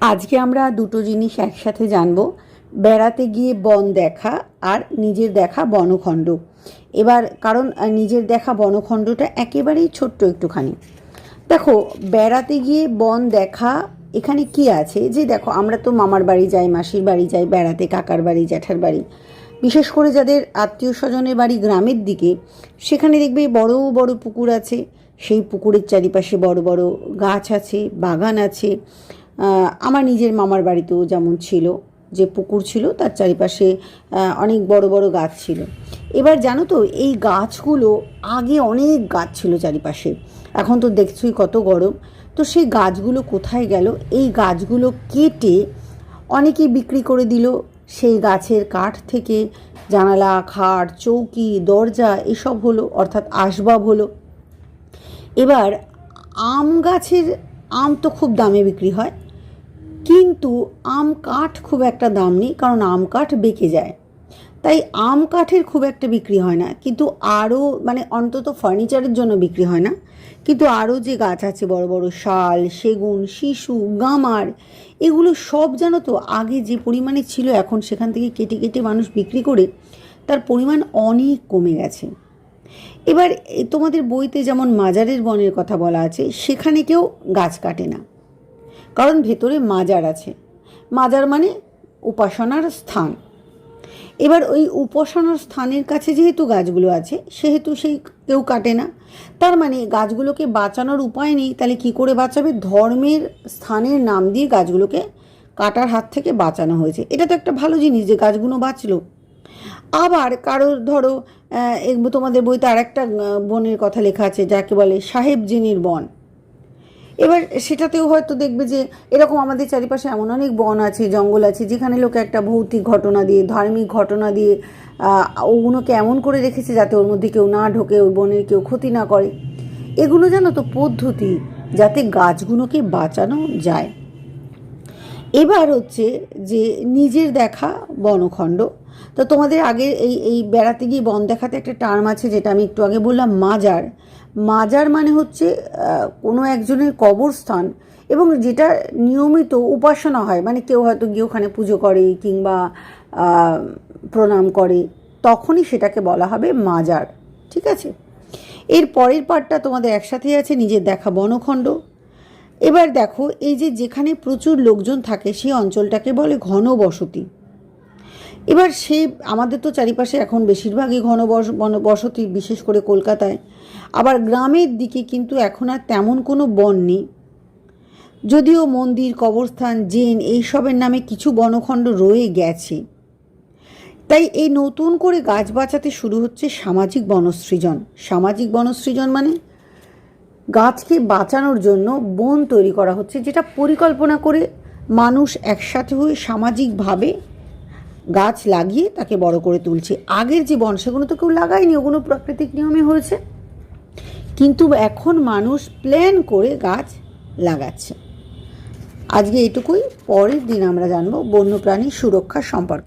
আজকে আমরা দুটো জিনিস একসাথে জানব। বেড়াতে গিয়ে বন দেখা আর নিজের দেখা বনখণ্ড। এবার কারণ নিজের দেখা বনখণ্ডটা একেবারেই ছোট্ট একটুখানি। দেখো, বেড়াতে গিয়ে বন দেখা এখানে কি আছে? যে দেখো, আমরা তো মামার বাড়ি যাই, মাসির বাড়ি যাই, বেড়াতে কাকার বাড়ি, জ্যাঠার বাড়ি। বিশেষ করে যাদের আত্মীয় স্বজনের বাড়ি গ্রামের দিকে, সেখানে দেখবে বড় বড় পুকুর আছে। সেই পুকুরের চারিপাশে বড় বড় গাছ আছে, বাগান আছে। আমার নিজের মামার বাড়িতেও যেমন ছিল, যে পুকুর ছিল, তার চারিপাশে অনেক বড় বড় গাছ ছিল। এবার জানো তো, এই গাছগুলো আগে অনেক গাছ ছিল চারিপাশে। এখন তো দেখছই কত গরম। তো সেই গাছগুলো কোথায় গেল? এই গাছগুলো কেটে অনেকেই বিক্রি করে দিল। সেই গাছের কাঠ থেকে জানালা, খাট, চৌকি, দরজা এসব হলো, অর্থাৎ আসবাব হলো। এবার আম গাছের আম তো খুব দামে বিক্রি হয়। কিন্তু আম কাঠ খুব একটা দাম নেই, কারণ আম কাঠ বেঁকে যায়। তাই আম কাঠের খুব একটা বিক্রি হয় না। কিন্তু আরও মানে অন্তত ফার্নিচারের জন্য বিক্রি হয় না। কিন্তু আরও যে গাছ আছে, বড় বড় শাল, সেগুন, শিশু, গামার, এগুলো সব জানো তো আগে যে পরিমাণে ছিল, এখন সেখান থেকে কেটে কেটে মানুষ বিক্রি করে তার পরিমাণ অনেক কমে গেছে। এবার তোমাদের বইতে যেমন মাজারের বনের কথা বলা আছে, সেখানে কেউ গাছ কাটে না। কারণ ভেতরে মাজার আছে। মাজার মানে উপাসনার স্থান। এবার ওই উপাসনার স্থানের কাছে যেহেতু গাছগুলো আছে, সেহেতু সেই কেউ কাটে না। তার মানে গাছগুলোকে বাঁচানোর উপায় নেই, তাহলে কি করে বাঁচাবে? ধর্মের স্থানের নাম দিয়ে গাছগুলোকে কাটার হাত থেকে বাঁচানো হয়েছে। এটা তো একটা ভালো জিনিস যে গাছগুলো বাঁচলো। আবার কারোর ধরো তোমাদের বইতে আর একটা বনের কথা লেখা আছে, যাকে বলে সাহেব জিনির বন। এবার সেটাতেও হয়তো দেখবে যে এরকম আমাদের চারিপাশে এমন অনেক বন আছে, জঙ্গল আছে, যেখানে লোকে একটা ভৌতিক ঘটনা দিয়ে, ধার্মিক ঘটনা দিয়ে ওগুলোকে এমন করে রেখেছে যাতে ওর মধ্যে কেউ না ঢোকে, ওই বনের কেউ ক্ষতি না করে। এগুলো জানো তো পদ্ধতি, যাতে গাছগুলোকে বাঁচানো যায়। এবার হচ্ছে যে নিজের দেখা বনখণ্ড তো তোমাদের আগে এই এই বেড়াতে গিয়ে বন দেখাতে একটা টার্ম আছে যেটা আমি একটু আগে বললাম, মাজার। মাজার মানে হচ্ছে কোনো একজনের কবরস্থান এবং যেটা নিয়মিত উপাসনা হয় মানে কেউ হয়তো গিয়ে ওখানে পুজো করে কিংবা প্রণাম করে, তখনই সেটাকে বলা হবে মাজার। ঠিক আছে? এর পরের পার্টটা তোমাদের একসাথেই আছে, নিজের দেখা বনখণ্ড। এবার দেখো, এই যে যেখানে প্রচুর লোকজন থাকে, সেই অঞ্চলটাকে বলে ঘন বসতি এবার সে, আমাদের তো চারিপাশে এখন বেশিরভাগই ঘন বসতি, বিশেষ করে কলকাতায়। আবার গ্রামের দিকে কিন্তু এখন আর তেমন কোনো বন নেই। যদিও মন্দির, কবরস্থান, জেন এইসবের নামে কিছু বনখণ্ড রয়ে গেছে। তাই এই নতুন করে গাছ বাঁচাতে শুরু হচ্ছে সামাজিক বনসৃজন। সামাজিক বনসৃজন মানে? গাছকে বাঁচানোর জন্য বন তৈরি করা হচ্ছে, যেটা পরিকল্পনা করে মানুষ একসাথে হয়ে সামাজিকভাবে গাছ লাগিয়ে তাকে বড় করে তুলছে। আগের যে বন সেগুলো তো কেউ লাগায়নি, ওগুলো প্রাকৃতিক নিয়মে হয়েছে। কিন্তু এখন মানুষ প্ল্যান করে গাছ লাগাচ্ছে। আজকে এটুকুই পরের দিন আমরা জানব বন্যপ্রাণী সুরক্ষা সম্পর্কে।